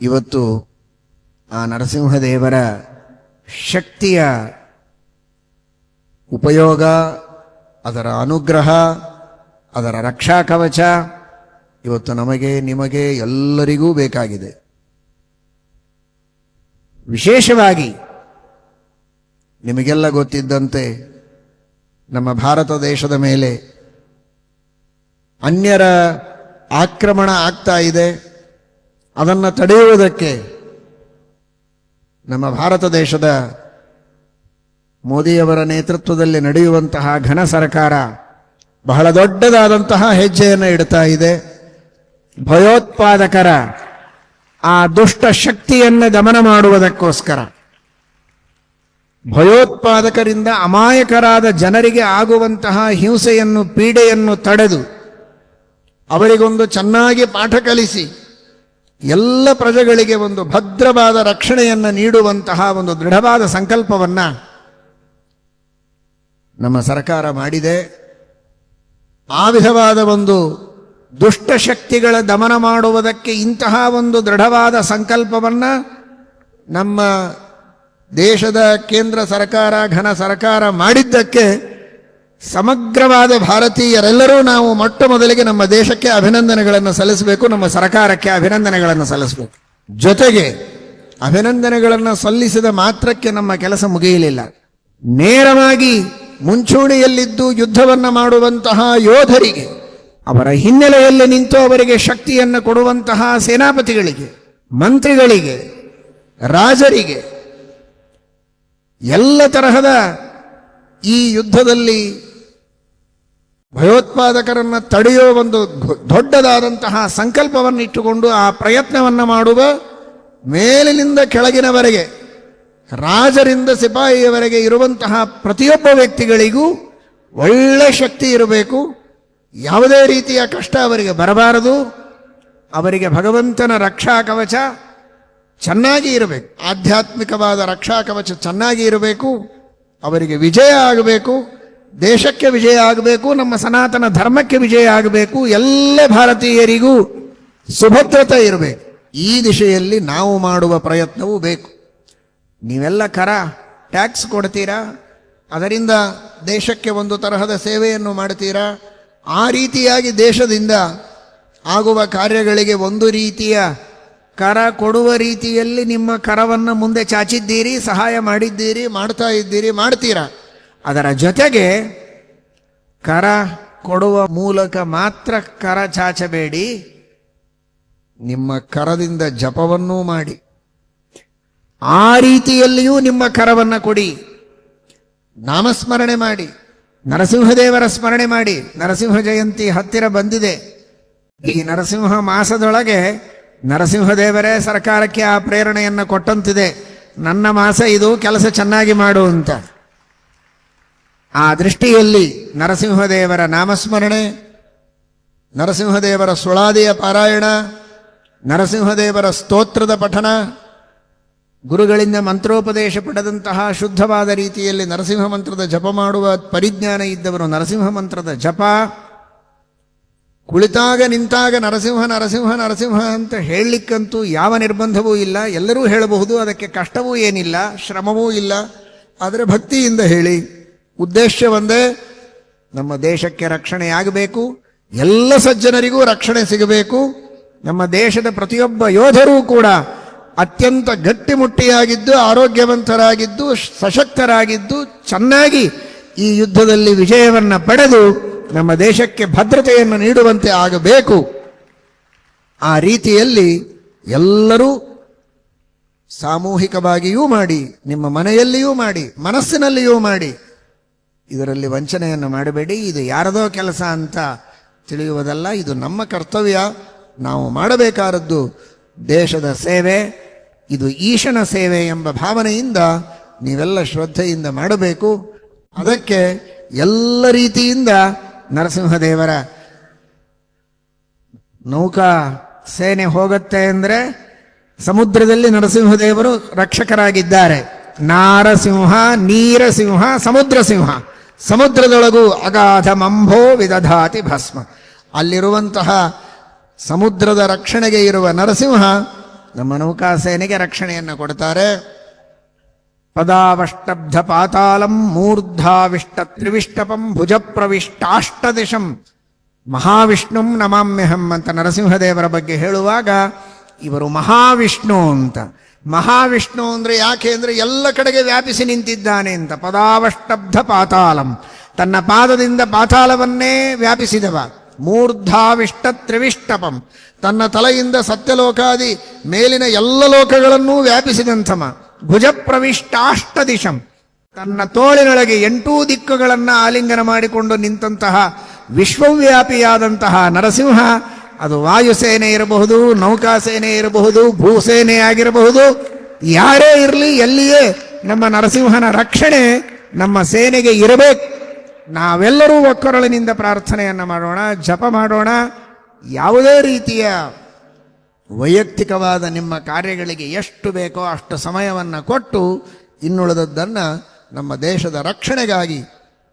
ಇವತ್ತು ಆ ನರಸಿಂಹದೇವರ ಶಕ್ತಿಯ ಉಪಯೋಗ, ಅದರ ಅನುಗ್ರಹ, ಅದರ ರಕ್ಷಾ ಕವಚ ಇವತ್ತು ನಮಗೆ, ನಿಮಗೆ ಎಲ್ಲರಿಗೂ ಬೇಕಾಗಿದೆ. ವಿಶೇಷವಾಗಿ ನಿಮಗೆಲ್ಲ ಗೊತ್ತಿದ್ದಂತೆ ನಮ್ಮ ಭಾರತ ದೇಶದ ಮೇಲೆ ಅನ್ಯರ ಆಕ್ರಮಣ ಆಗ್ತಾ ಇದೆ. ಅದನ್ನು ತಡೆಯುವುದಕ್ಕೆ ನಮ್ಮ ಭಾರತ ದೇಶದ ಮೋದಿಯವರ ನೇತೃತ್ವದಲ್ಲಿ ನಡೆಯುವಂತಹ ಘನ ಸರ್ಕಾರ ಬಹಳ ದೊಡ್ಡದಾದಂತಹ ಹೆಜ್ಜೆಯನ್ನು ಇಡ್ತಾ ಇದೆ. ಭಯೋತ್ಪಾದಕರ ಆ ದುಷ್ಟ ಶಕ್ತಿಯನ್ನು ದಮನ ಮಾಡುವುದಕ್ಕೋಸ್ಕರ. ಭಯೋತ್ಪಾದಕರಿಂದ ಅಮಾಯಕರಾದ ಜನರಿಗೆ ಆಗುವಂತಹ ಹಿಂಸೆಯನ್ನು, ಪೀಡೆಯನ್ನು ತಡೆದು ಅವರಿಗೊಂದು ಚೆನ್ನಾಗಿ ಪಾಠ ಕಲಿಸಿ ಎಲ್ಲ ಪ್ರಜೆಗಳಿಗೆ ಒಂದು ಭದ್ರವಾದ ರಕ್ಷಣೆಯನ್ನು ನೀಡುವಂತಹ ಒಂದು ದೃಢವಾದ ಸಂಕಲ್ಪವನ್ನು ನಮ್ಮ ಸರ್ಕಾರ ಮಾಡಿದೆ. ಆ ವಿಧವಾದ ಒಂದು ದುಷ್ಟಶಕ್ತಿಗಳ ದಮನ ಮಾಡುವುದಕ್ಕೆ ಇಂತಹ ಒಂದು ದೃಢವಾದ ಸಂಕಲ್ಪವನ್ನು ನಮ್ಮ ದೇಶದ ಕೇಂದ್ರ ಸರ್ಕಾರ, ಘನ ಸರ್ಕಾರ ಮಾಡಿದ್ದಕ್ಕೆ ಸಮಗ್ರವಾದ ಭಾರತೀಯರೆಲ್ಲರೂ ನಾವು ಮೊಟ್ಟ ಮೊದಲಿಗೆ ನಮ್ಮ ದೇಶಕ್ಕೆ ಅಭಿನಂದನೆಗಳನ್ನು ಸಲ್ಲಿಸಬೇಕು, ನಮ್ಮ ಸರ್ಕಾರಕ್ಕೆ ಅಭಿನಂದನೆಗಳನ್ನು ಸಲ್ಲಿಸಬೇಕು. ಜೊತೆಗೆ ಅಭಿನಂದನೆಗಳನ್ನು ಸಲ್ಲಿಸಿದ ಮಾತ್ರಕ್ಕೆ ನಮ್ಮ ಕೆಲಸ ಮುಗಿಯಲಿಲ್ಲ. ನೇರವಾಗಿ ಮುಂಚೂಣಿಯಲ್ಲಿದ್ದು ಯುದ್ಧವನ್ನು ಮಾಡುವಂತಹ ಯೋಧರಿಗೆ, ಅವರ ಹಿನ್ನೆಲೆಯಲ್ಲಿ ನಿಂತು ಅವರಿಗೆ ಶಕ್ತಿಯನ್ನು ಕೊಡುವಂತಹ ಸೇನಾಪತಿಗಳಿಗೆ, ಮಂತ್ರಿಗಳಿಗೆ, ರಾಜರಿಗೆ, ಎಲ್ಲ ತರಹದ ಈ ಯುದ್ಧದಲ್ಲಿ ಭಯೋತ್ಪಾದಕರನ್ನ ತಡೆಯೋ ಒಂದು ದೊಡ್ಡದಾದಂತಹ ಸಂಕಲ್ಪವನ್ನು ಇಟ್ಟುಕೊಂಡು ಆ ಪ್ರಯತ್ನವನ್ನು ಮಾಡುವ ಮೇಲಿನಿಂದ ಕೆಳಗಿನವರೆಗೆ, ರಾಜರಿಂದ ಸಿಪಾಯಿಯವರೆಗೆ ಇರುವಂತಹ ಪ್ರತಿಯೊಬ್ಬ ವ್ಯಕ್ತಿಗಳಿಗೂ ಒಳ್ಳೆ ಶಕ್ತಿ ಇರಬೇಕು. ಯಾವುದೇ ರೀತಿಯ ಕಷ್ಟ ಅವರಿಗೆ ಬರಬಾರದು. ಅವರಿಗೆ ಭಗವಂತನ ರಕ್ಷಾ ಕವಚ ಚೆನ್ನಾಗಿ ಇರಬೇಕು. ಆಧ್ಯಾತ್ಮಿಕವಾದ ರಕ್ಷಾ ಕವಚ ಚೆನ್ನಾಗಿ ಇರಬೇಕು. ಅವರಿಗೆ ವಿಜಯ ಆಗಬೇಕು. ದೇಶಕ್ಕೆ ವಿಜಯ ಆಗಬೇಕು, ನಮ್ಮ ಸನಾತನ ಧರ್ಮಕ್ಕೆ ವಿಜಯ ಆಗಬೇಕು, ಎಲ್ಲ ಭಾರತೀಯರಿಗೂ ಸುಭದ್ರತೆ ಇರಬೇಕು. ಈ ದಿಶೆಯಲ್ಲಿ ನಾವು ಮಾಡುವ ಪ್ರಯತ್ನವೂ ಬೇಕು. ನೀವೆಲ್ಲ ಕರ, ಟ್ಯಾಕ್ಸ್ ಕೊಡ್ತೀರಾ? ಅದರಿಂದ ದೇಶಕ್ಕೆ ಒಂದು ತರಹದ ಸೇವೆಯನ್ನು ಮಾಡ್ತೀರಾ? ಆ ರೀತಿಯಾಗಿ ದೇಶದಿಂದ ಆಗುವ ಕಾರ್ಯಗಳಿಗೆ ಒಂದು ರೀತಿಯ ಕರ ಕೊಡುವ ರೀತಿಯಲ್ಲಿ ನಿಮ್ಮ ಕರವನ್ನು ಮುಂದೆ ಚಾಚಿದ್ದೀರಿ, ಸಹಾಯ ಮಾಡಿದ್ದೀರಿ, ಮಾಡ್ತಾ ಇದ್ದೀರಿ, ಮಾಡ್ತೀರಾ? ಅದರ ಜೊತೆಗೆ ಕರ ಕೊಡುವ ಮೂಲಕ ಮಾತ್ರ ಕರ ಚಾಚಬೇಡಿ. ನಿಮ್ಮ ಕರದಿಂದ ಜಪವನ್ನೂ ಮಾಡಿ. ಆ ರೀತಿಯಲ್ಲಿಯೂ ನಿಮ್ಮ ಕರವನ್ನು ಕೊಡಿ. ನಾಮಸ್ಮರಣೆ ಮಾಡಿ. ನರಸಿಂಹದೇವರ ಸ್ಮರಣೆ ಮಾಡಿ. ನರಸಿಂಹ ಜಯಂತಿ ಹತ್ತಿರ ಬಂದಿದೆ. ಈ ನರಸಿಂಹ ಮಾಸದೊಳಗೆ ನರಸಿಂಹದೇವರೇ ಸರ್ಕಾರಕ್ಕೆ ಆ ಪ್ರೇರಣೆಯನ್ನು ಕೊಟ್ಟಂತಿದೆ. ನನ್ನ ಮಾಸ ಇದು ಕೆಲಸ ಚೆನ್ನಾಗಿ ಮಾಡು ಅಂತ. ಆ ದೃಷ್ಟಿಯಲ್ಲಿ ನರಸಿಂಹದೇವರ ನಾಮಸ್ಮರಣೆ, ನರಸಿಂಹದೇವರ ಸುಳಾದಿಯ ಪಾರಾಯಣ, ನರಸಿಂಹದೇವರ ಸ್ತೋತ್ರದ ಪಠನ ಗುರುಗಳಿಂದ ಮಂತ್ರೋಪದೇಶ ಪಡೆದಂತಹ ಶುದ್ಧವಾದ ರೀತಿಯಲ್ಲಿ ನರಸಿಂಹ ಮಂತ್ರದ ಜಪ ಮಾಡುವ ಪರಿಜ್ಞಾನ ಇದ್ದವರು ನರಸಿಂಹ ಮಂತ್ರದ ಜಪ. ಕುಳಿತಾಗ ನಿಂತಾಗ ನರಸಿಂಹ ನರಸಿಂಹ ನರಸಿಂಹ ಅಂತ ಹೇಳಲಿಕ್ಕಂತೂ ಯಾವ ನಿರ್ಬಂಧವೂ ಇಲ್ಲ. ಎಲ್ಲರೂ ಹೇಳಬಹುದು, ಅದಕ್ಕೆ ಕಷ್ಟವೂ ಏನಿಲ್ಲ, ಶ್ರಮವೂ ಇಲ್ಲ. ಆದರೆ ಭಕ್ತಿಯಿಂದ ಹೇಳಿ. ಉದ್ದೇಶ ಒಂದೇ, ನಮ್ಮ ದೇಶಕ್ಕೆ ರಕ್ಷಣೆಯಾಗಬೇಕು, ಎಲ್ಲ ಸಜ್ಜನರಿಗೂ ರಕ್ಷಣೆ ಸಿಗಬೇಕು. ನಮ್ಮ ದೇಶದ ಪ್ರತಿಯೊಬ್ಬ ಯೋಧರೂ ಕೂಡ ಅತ್ಯಂತ ಗಟ್ಟಿಮುಟ್ಟಿಯಾಗಿದ್ದು, ಆರೋಗ್ಯವಂತರಾಗಿದ್ದು, ಸಶಕ್ತರಾಗಿದ್ದು, ಚೆನ್ನಾಗಿ ಈ ಯುದ್ಧದಲ್ಲಿ ವಿಜಯವನ್ನ ಪಡೆದು ನಮ್ಮ ದೇಶಕ್ಕೆ ಭದ್ರತೆಯನ್ನು ನೀಡುವಂತೆ ಆಗಬೇಕು. ಆ ರೀತಿಯಲ್ಲಿ ಎಲ್ಲರೂ ಸಾಮೂಹಿಕವಾಗಿಯೂ ಮಾಡಿ, ನಿಮ್ಮ ಮನೆಯಲ್ಲಿಯೂ ಮಾಡಿ, ಮನಸ್ಸಿನಲ್ಲಿಯೂ ಮಾಡಿ ಇದರಲ್ಲಿ ವಂಚನೆಯನ್ನು ಮಾಡಬೇಡಿ, ಇದು ಯಾರದೋ ಕೆಲಸ ಅಂತ ತಿಳಿಯುವುದಲ್ಲ, ಇದು ನಮ್ಮ ಕರ್ತವ್ಯ, ನಾವು ಮಾಡಬೇಕಾದದ್ದು ದೇಶದ ಸೇವೆ, ಇದು ಈಶನ ಸೇವೆ ಎಂಬ ಭಾವನೆಯಿಂದ ನೀವೆಲ್ಲ ಶ್ರದ್ಧೆಯಿಂದ ಮಾಡಬೇಕು. ಅದಕ್ಕೆ ಎಲ್ಲ ರೀತಿಯಿಂದ ನರಸಿಂಹದೇವರ ನೌಕಾ ಸೇನೆ ಹೋಗುತ್ತೆ ಅಂದರೆ ಸಮುದ್ರದಲ್ಲಿ ನರಸಿಂಹದೇವರು ರಕ್ಷಕರಾಗಿದ್ದಾರೆ. ನಾರಸಿಂಹ, ನೀರಸಿಂಹ ಸಮುದ್ರ ಸಿಂಹ ಸಮುದ್ರದೊಳಗೂ ಅಗಾಧ ಮಂಭೋ ವಿದಧಾತಿ ಭಸ್ಮ. ಅಲ್ಲಿರುವಂತಹ ಸಮುದ್ರದ ರಕ್ಷಣೆಗೆ ಇರುವ ನರಸಿಂಹ ನಮ್ಮ ನೌಕಾಸೇನೆಗೆ ರಕ್ಷಣೆಯನ್ನು ಕೊಡ್ತಾರೆ. ಪದಾವಷ್ಟಬ್ಧ ಪಾತಾಳಂ ಮೂರ್ಧಾವಿಷ್ಟ ತ್ರಿವಿಷ್ಟಪಂ ಭುಜ ಪ್ರವಿಷ್ಟಾಷ್ಟದಿಶಂ ಮಹಾವಿಷ್ಣುಂ ನಮಾಮ್ಯಹಂ ಅಂತ ನರಸಿಂಹದೇವರ ಬಗ್ಗೆ ಹೇಳುವಾಗ ಇವರು ಮಹಾವಿಷ್ಣು ಅಂತ. ಮಹಾವಿಷ್ಣು ಅಂದರೆ ಯಾಕೆ ಅಂದರೆ ಎಲ್ಲ ಕಡೆಗೆ ವ್ಯಾಪಿಸಿ ನಿಂತಿದ್ದಾನೆ ಅಂತ. ಪದಾವಷ್ಟಬ್ಧ ಪಾತಾಳಂ ತನ್ನ ಪಾದದಿಂದ ಪಾತಾಳವನ್ನೇ ವ್ಯಾಪಿಸಿದವ. ಮೂರ್ಧಾವಿಷ್ಟ ತ್ರಿವಿಷ್ಟಪಂ. ತನ್ನ ತಲೆಯಿಂದ ಸತ್ಯಲೋಕಾದಿ ಮೇಲಿನ ಎಲ್ಲ ಲೋಕಗಳನ್ನೂ ವ್ಯಾಪಿಸಿದಂಥಮ. ಭುಜ ಪ್ರವಿಷ್ಟಾಷ್ಟದಿಶಂ ತನ್ನ ತೋಳಿನೊಳಗೆ ಎಂಟೂ ದಿಕ್ಕುಗಳನ್ನ ಆಲಿಂಗನ ಮಾಡಿಕೊಂಡು ನಿಂತಹ ವಿಶ್ವವ್ಯಾಪಿಯಾದಂತಹ ನರಸಿಂಹ ಅದು ವಾಯುಸೇನೆ ಇರಬಹುದು, ನೌಕಾಸೇನೆ ಇರಬಹುದು, ಭೂಸೇನೆ ಆಗಿರಬಹುದು. ಯಾರೇ ಇರಲಿ, ಎಲ್ಲಿಯೇ ನಮ್ಮ ನರಸಿಂಹನ ರಕ್ಷಣೆ ನಮ್ಮ ಸೇನೆಗೆ ಇರಬೇಕು. ನಾವೆಲ್ಲರೂ ಒಕ್ಕೊರಳಿನಿಂದ ಪ್ರಾರ್ಥನೆಯನ್ನು ಮಾಡೋಣ, ಜಪ ಮಾಡೋಣ. ಯಾವುದೇ ರೀತಿಯ ವೈಯಕ್ತಿಕವಾದ ನಿಮ್ಮ ಕಾರ್ಯಗಳಿಗೆ ಎಷ್ಟು ಬೇಕೋ ಅಷ್ಟು ಸಮಯವನ್ನು ಕೊಟ್ಟು ಇನ್ನುಳಿದದ್ದನ್ನು ನಮ್ಮ ದೇಶದ ರಕ್ಷಣೆಗಾಗಿ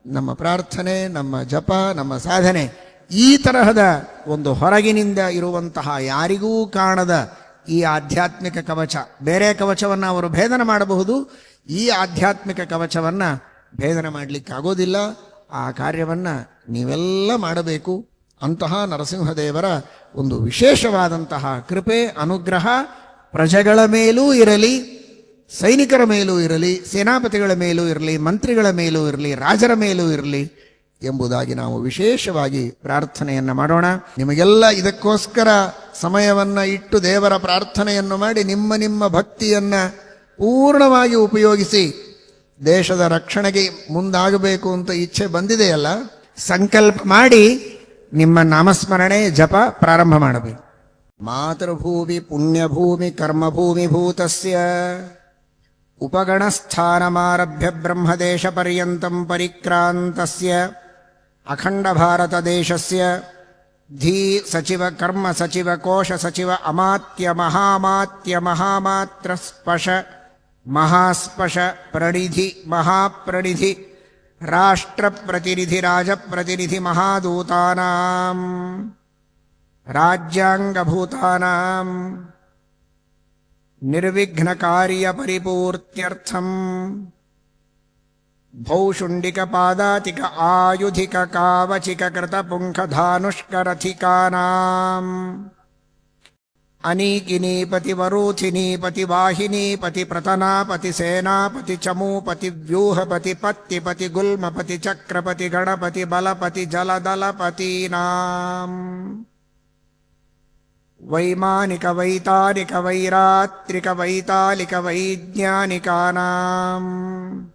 ನಮ್ಮ ಪ್ರಾರ್ಥನೆ, ನಮ್ಮ ಜಪ, ನಮ್ಮ ಸಾಧನೆ ಈ ತರಹದ ಒಂದು ಹೊರಗಿನಿಂದ ಇರುವಂತಹ ಯಾರಿಗೂ ಕಾಣದ ಈ ಆಧ್ಯಾತ್ಮಿಕ ಕವಚ, ಬೇರೆ ಕವಚವನ್ನು ಅವರು ಭೇದನ ಮಾಡಬಹುದು. ಈ ಆಧ್ಯಾತ್ಮಿಕ ಕವಚವನ್ನು ಭೇದನ ಮಾಡಲಿಕ್ಕಾಗೋದಿಲ್ಲ ಆ ಕಾರ್ಯವನ್ನು ನೀವೆಲ್ಲ ಮಾಡಬೇಕು. ಅಂತಹ ನರಸಿಂಹದೇವರ ಒಂದು ವಿಶೇಷವಾದಂತಹ ಕೃಪೆ, ಅನುಗ್ರಹ ಪ್ರಜೆಗಳ ಮೇಲೂ ಇರಲಿ, ಸೈನಿಕರ ಮೇಲೂ ಇರಲಿ, ಸೇನಾಪತಿಗಳ ಮೇಲೂ ಇರಲಿ, ಮಂತ್ರಿಗಳ ಮೇಲೂ ಇರಲಿ, ರಾಜರ ಮೇಲೂ ಇರಲಿ ಎಂಬುದಾಗಿ ನಾವು ವಿಶೇಷವಾಗಿ ಪ್ರಾರ್ಥನೆಯನ್ನು ಮಾಡೋಣ. ನಿಮಗೆಲ್ಲ ಇದಕ್ಕೋಸ್ಕರ ಸಮಯವನ್ನ ಇಟ್ಟು ದೇವರ ಪ್ರಾರ್ಥನೆಯನ್ನು ಮಾಡಿ ನಿಮ್ಮ ನಿಮ್ಮ ಭಕ್ತಿಯನ್ನ ಪೂರ್ಣವಾಗಿ ಉಪಯೋಗಿಸಿ ದೇಶದ ರಕ್ಷಣೆಗೆ ಮುಂದಾಗಬೇಕು ಅಂತ ಇಚ್ಛೆ ಬಂದಿದೆಯಲ್ಲ ಸಂಕಲ್ಪ ಮಾಡಿ ನಿಮ್ಮ ನಾಮಸ್ಮರಣೆ ಜಪ ಪ್ರಾರಂಭ ಮಾಡಬೇಕು. ಮಾತೃಭೂಮಿ, ಪುಣ್ಯಭೂಮಿ, ಕರ್ಮಭೂಮಿ ಭೂತಸ್ಯ. ಉಪಗಣಸ್ಥಾನಮಾರಭ್ಯ ಬ್ರಹ್ಮದೇಶ ಪರ್ಯಂತಂ अखण्डभारतदेशस्य धीसचिव कर्मसचिव कोशसचिव अमात्यमहामात्यमहामात्रस्पश महास्पश प्रणिधि महाप्रणिधि राष्ट्रप्रतिनिधिराजप्रतिनिधिमहादूतानाम् राज्याङ्गभूतानाम् निर्विघ्नकार्यपरिपूर्त्यर्थम्। भौषुण्डिकपादातिक आयुधिककावचिककृतपुङ्खधानुष्करथिकानाम् अनीकिनीपतिवरोथिनीपतिवाहिनीपतिप्रतनापतिसेनापतिचमूपतिव्यूहपतिपत्तिपतिगुल्मपतिचक्रपतिगणपतिबलपतिजलदलपतीनाम् वैमानिकवैतानिकवैरात्रिकवैतालिकवैज्ञानिकानाम्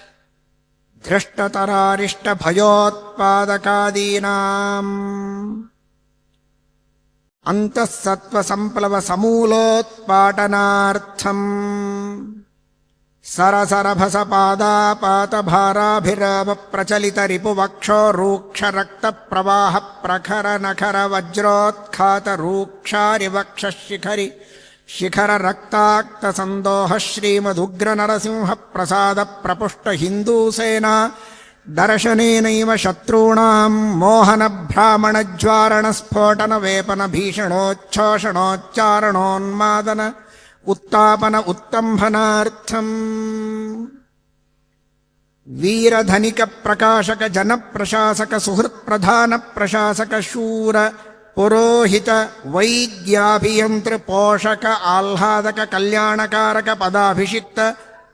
धृष्टतरारिष्टभयोत्पादकादीनाम् अन्तःसत्त्वसम्प्लवसमूलोत्पाटनार्थम् सरसरभसपादापातभाराभिरावप्रचलितरिपुवक्षो रूक्षरक्तप्रवाहप्रखरनखरवज्रोत्खातरूक्षारिवक्षशिखरि शिखररक्ताक्तसन्दोह श्रीमदुग्रनरसिंहप्रसादप्रपुष्टहिन्दूसेना दर्शनेनैव शत्रूणाम् मोहनभ्रामणज्वारणस्फोटनवेपनभीषणोच्छोषणोच्चारणोन्मादन उत्तापन उत्तम्भनार्थम् वीरधनिकप्रकाशकजनप्रशासकसुहृत्प्रधानप्रशासकशूर పురోహిత వైద్యాభియంత్ర పోషక ఆహ్లాదక కళ్యాణకారక పదాభిషిక్త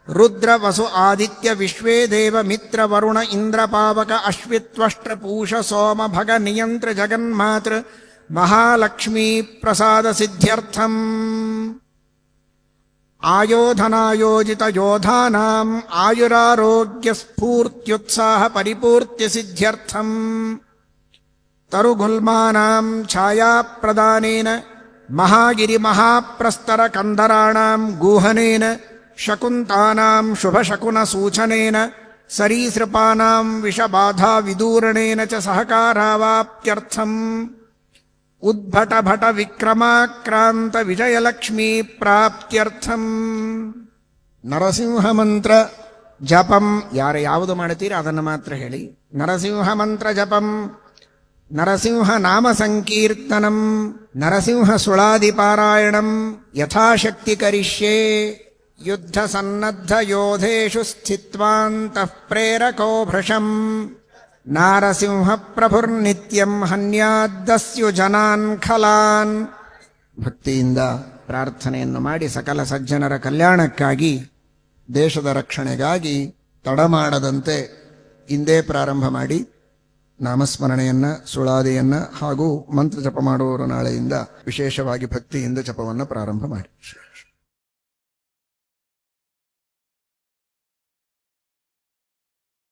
రుద్ర వసు ఆదిత్య విశ్వే దేవ మిత్ర వరుణ ఇంద్ర పావక అశ్విత్వష్ట్ర పూష సోమ భగ నియంత్ర జగన్మాతృ మహాలక్ష్మీ ప్రసాద సిద్ధ్యర్థం ఆయోధనాయోజిత యోధానాం ఆయురారోగ్య స్ఫూర్త్యుత్సాహ పరిపూర్తి సిద్ధ్యర్థం ದುರ್ಮತಾಂಧ ದುರ್ವಿಚಾರ ದುರಾಗ್ರಹ ದುರಾಚಾರ ದುರ್ವ್ಯಸನ ಕಷ್ಟ ಪಾಪಿಷ್ಠ ವರಿಷ್ಠ ಭ್ರಷ್ಟ ಕಷ್ಟಾತಿ ಕಷ್ಟ ಪ್ರವಿಷ್ಟ ಧೃಷ್ಟತರಾರಿಷ್ಟ ಭಯೋತ್ಪಾದಕಾದೀನಾಂ ಅಂತಃಸತ್ವ ಸಂಪ್ಲವ ಸಮೂಲೋತ್ಪಾಟನಾರ್ಥಂ ಸರಸರಭಸ ಪಾದಾಪಾತ ಭಾರಾಭಿರಾಮ ಪ್ರಚಲಿತ ರಿಪುವಕ್ಷೋ ರೂಕ್ಷ ರಕ್ತ ಪ್ರವಾಹ ಪ್ರಖರ ನಖರ ವಜ್ರೋತ್ಖಾತ ರೂಕ್ಷಾರಿವಕ್ಷ ಶಿಖರಿ ಶಿಖರ ರಕ್ತಾಕ್ತ ಸಂದೋಹ ಶ್ರೀಮದುಗ್ರ ನರಸಿಂಹ ಪ್ರಸಾದ ಪ್ರಪುಷ್ಟ ಹಿಂದೂ ಸೇನಾ ದರ್ಶನೇನೈವ ಶತ್ರುಣಾಂ ಮೋಹನ ಭ್ರಾಮಣ ಜ್ವಾರಣ ಸ್ಫೋಟನ ವೇಪನ ಭೀಷಣೋಚ್ಛೋಷಣೋಚ್ಚಾರಣೋನ್ಮಾದನ ಉತ್ತಾಪನ ಉತ್ತಂಭನಾರ್ಥಂ ವೀರಧನಿಕ ಪ್ರಕಾಶಕ ಜನ ಪ್ರಶಾಸಕ ಸುಹೃತ್ ಪ್ರಧಾನ ಪ್ರಶಾಸಕ ಶೂರ ಪುರೋಹಿತ ವೈದ್ಯಾಭಿಯಂತ್ರ ಪೋಷಕ ಆಹ್ಲಾದಕ ಕಲ್ಯಾಣಕಾರಕ ಪದಾಭಿಷಿಕ್ತ ರುದ್ರ ವಸು ಆದಿತ್ಯ ವಿಶ್ವೇ ದೇವ ಮಿತ್ರ ವರುಣ ಇಂದ್ರ ಪಾವಕ ಅಶ್ವಿತ್ವಷ್ಟ್ರ ಪೂಷ ಸೋಮ ಭಗ ನಿಯಂತ್ರ ಜಗನ್ಮಾತೃ ಮಹಾಲಕ್ಷ್ಮೀ ಪ್ರಸಾದ ಸಿದ್ಧ್ಯರ್ಥಂ ಆಯೋಧನಾಯೋಜಿತ ಯೋಧಾನಾಂ ಆಯುರಾರೋಗ್ಯ ಸ್ಫೂರ್ತ್ಯುತ್ಸಾಹ ಪರಿಪೂರ್ತ್ಯ ಸಿದ್ಧ್ಯರ್ಥಂ ತರುಗುಲ್ಮಾನಾಂ ಛಾಯಾಪ್ರದಾನೇನ ಮಹಾಗಿರಿ ಮಹಾಪ್ರಸ್ತರ ಕಂದರಾಣಾಂ ಗೂಹನೇನ ಶಕುಂತಾನಾಂ ಶುಭಶಕುನ ಸೂಚನೇನ ಸರೀಸೃಪಾನಾಂ ವಿಷಬಾಧಾ ವಿದೂರಣೇನ ಚ ಸಹಕಾರಾವಾಪ್ತ್ಯರ್ಥಂ ಉದ್ಭಟ ಭಟ ವಿಕ್ರಮಾಕ್ರಾಂತ ವಿಜಯಲಕ್ಷ್ಮೀ ಪ್ರಾಪ್ತ್ಯರ್ಥಂ ನರಸಿಂಹ ಮಂತ್ರ ಜಪಂ ಯಾರು ಯಾವುದು ಮಾಡ್ತೀರಿ ಅದನ್ನು ಮಾತ್ರ ಹೇಳಿ ನರಸಿಂಹ ಮಂತ್ರ ಜಪಂ ನರಸಿಂಹ ನಾಮ ಸಂಕೀರ್ತನಂ ನರಸಿಂಹ ಸುಳಾದಿ ಪಾರಾಯಣಂ ಯಥಾಶಕ್ತಿ ಕರಿಷ್ಯೆ, ಯುದ್ಧ ಸನ್ನದ್ಧ ಯೋಧೇಶು ಸ್ಥಿತ್ವಾಂತಃ ಪ್ರೇರಕೋ ಭೃಶಂ. ನಾರಸಿಂಹ ಪ್ರಭುರ್ನಿತ್ಯಂ ಹನ್ಯಾದ್ದಸ್ಯು ಜನಾನ್ ಖಲಾನ್. ಭಕ್ತಿಯಿಂದ ಪ್ರಾರ್ಥನೆಯನ್ನು ಮಾಡಿ ಸಕಲ ಸಜ್ಜನರ ಕಲ್ಯಾಣಕ್ಕಾಗಿ, ದೇಶದ ರಕ್ಷಣೆಗಾಗಿ ತಡಮಾಡದಂತೆ ಇಂದೇ ಪ್ರಾರಂಭ ಮಾಡಿ. ನಾಮಸ್ಮರಣೆಯನ್ನ ಸುಳಾದಿಯನ್ನ ಹಾಗೂ ಮಂತ್ರ ಜಪ ಮಾಡುವವರು ನಾಳೆಯಿಂದ ವಿಶೇಷವಾಗಿ ಭಕ್ತಿಯಿಂದ ಜಪವನ್ನು ಪ್ರಾರಂಭ ಮಾಡಿ.